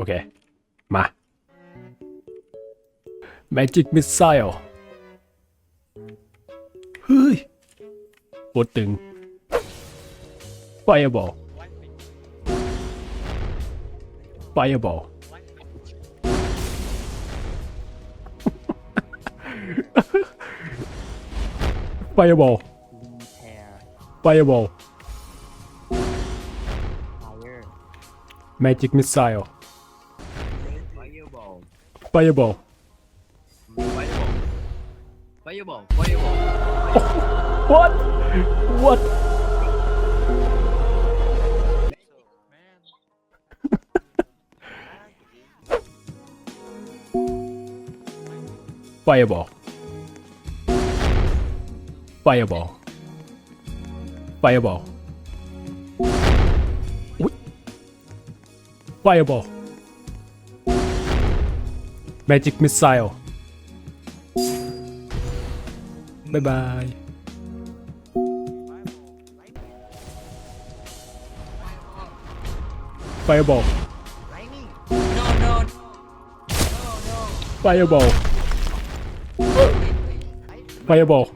โอเค มา Magic Missile เฮ้ยโคตรตึง Fireball Fireball Fireball แพร์ Fireball ไฟเออร์ Magic Missile Fireball. Fireball. Fireball. Fireball. what? What? Fireball. Fireball. Fireball. Fireball. Magic Missile บ๊ายบาย Fireball ไลนิ่ง Fireball Fireball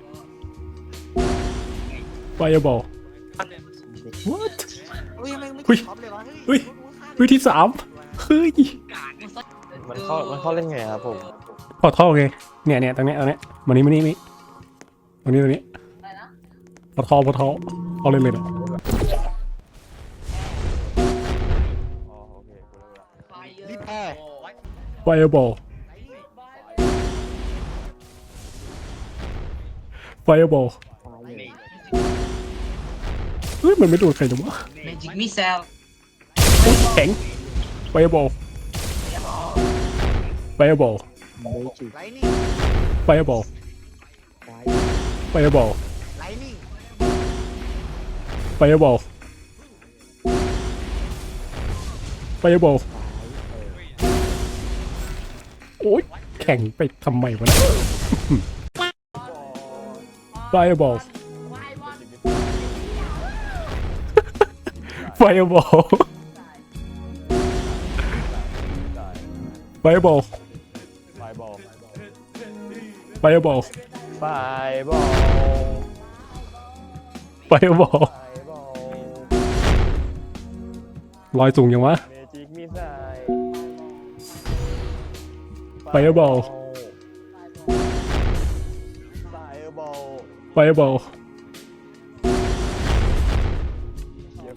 Fireball What เฮ้ยไม่ไม่เฮ้ยท็อปเลยวะเฮ้ยวิธีสามเฮ้ย มันเข้ามันเข้าเล่นไงครับผมพอท่อไงเนี่ยเนี่ยตรงเนี้ยตรงเนี้ยมานี่มานี่นี่ตรงนี้ตรงนี้พอท่อพอท่อเอาเลยเลยนะอ๋อโอเคกูรู้ละรีแพร์ Fireball Fireball เฮ้ยมันไม่โดนใครจังวะเมจิกมิเซลอุ๊ยแข็ง Fireball Fireball เมจิกไลนิ่ง Fireball ไฟ Fireball ไลนิ่ง Fireball Fireball โอ๊ยแข่งไปทำไมวะเนี่ย Fireball Fireball Fireball ไฟบอล Fireball ไฟบอล Fireball ไฟบอลลอยสูงยังวะ เมจิกมิสไซ Fireball ไฟบอล Fireball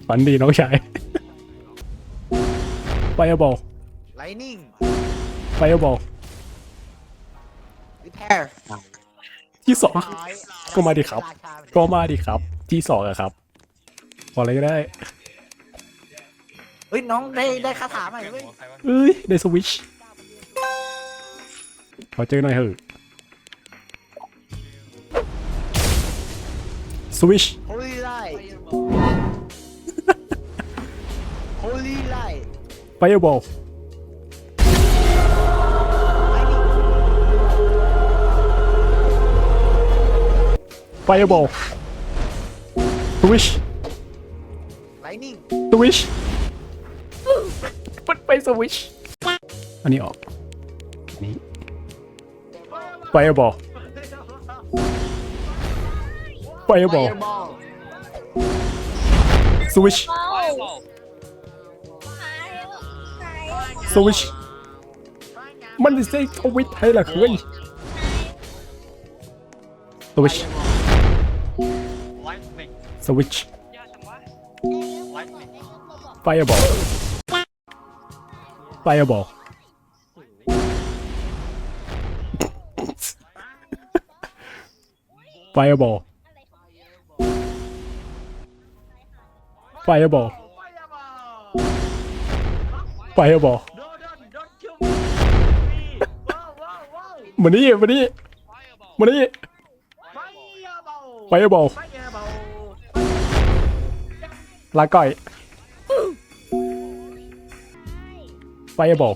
ฝันดีน้องชาย Fireball ไลนิ่ง Fireball รีแพ ร์ที่สองก็มาดิครับ ก็มาดิครับ ที่สองอะครับขออะไรก็ได้เฮ้ยน้องได้ได้คาถาใหม่เว้ยเอ้ยได้สวิชขอเจอหน่อยเถอะสวิชโฮลี่ไลท์โฮลี่ไลท์ Fireball Fireball Swish ไลนิ่ง Swish มันไปสวิช อันนี้ออกอันนี้ Fireball Fireball บอล Swish Swish มันจะใช้ทวิตให้ล่ะเฮ้ย Swish Switch Fireball Fireball Fireball Fireball Fireball มานี่มานี่มานี่ Fireball ล ลาก่อยไฟเบล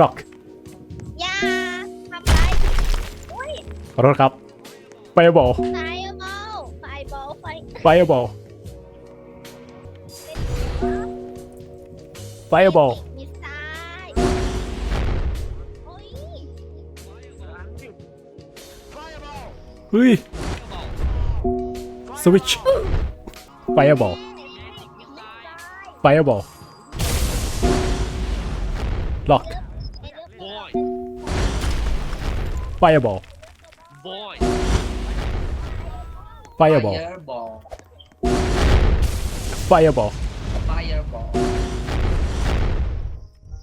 ร็อกอย่าทำรอุ้ยขอโทษครับไฟเบลไฟเบลไฟเบลไฟเบลไฟเบล ฮ้ย Switch Fireball Fireball Lock Boy Fireball Boy Fireball Fireball Fireball Fireball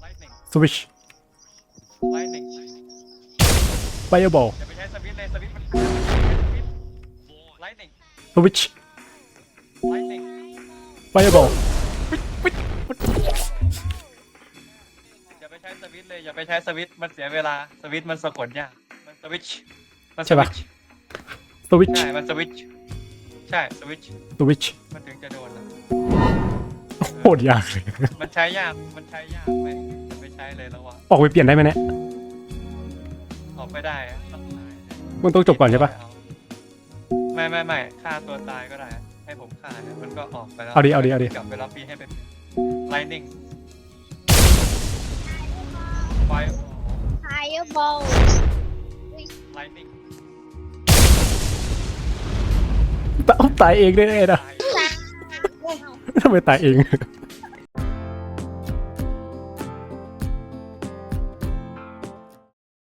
Lightning Switch Lightning Fireball อย่าไปใช้สวิตช์เล ท์นิ่ง Switch ไลท์นิ่ง Fireball อย่าไปใช้สวิตช์เลยอย่าไปใช้สวิตช์มันเสียเวลาสวิตช์มันสะกดยากมันสวิตช์มันใช่ปะสวิตช์ Switch ใช่มันสวิตช์ใช่สวิตช์ Switch มันถึงจะโดนอะโคตรยากเลย มันใช้ยาก มันใช้ยากไปอย่าไปใช้เลยแล้ววะออกไปเปลี่ยนได้ไหมเนี่ย ออกไม่ได้อะต้องตายมึงต้องจบก่อนใช่ปะ ไม่ไม่ไม่ฆ่าตัวตายก็ได้ ให้ผมฆ่าเนี่ยมันก็ออกไปแล้วเอาดิเอาดิเอาดิ กลับไปรับปีให้เป็นไลนิ่งไฟไฟบอลไลนิ่งตายตายเองได้ไงนะตาย ทำไมตายเองไ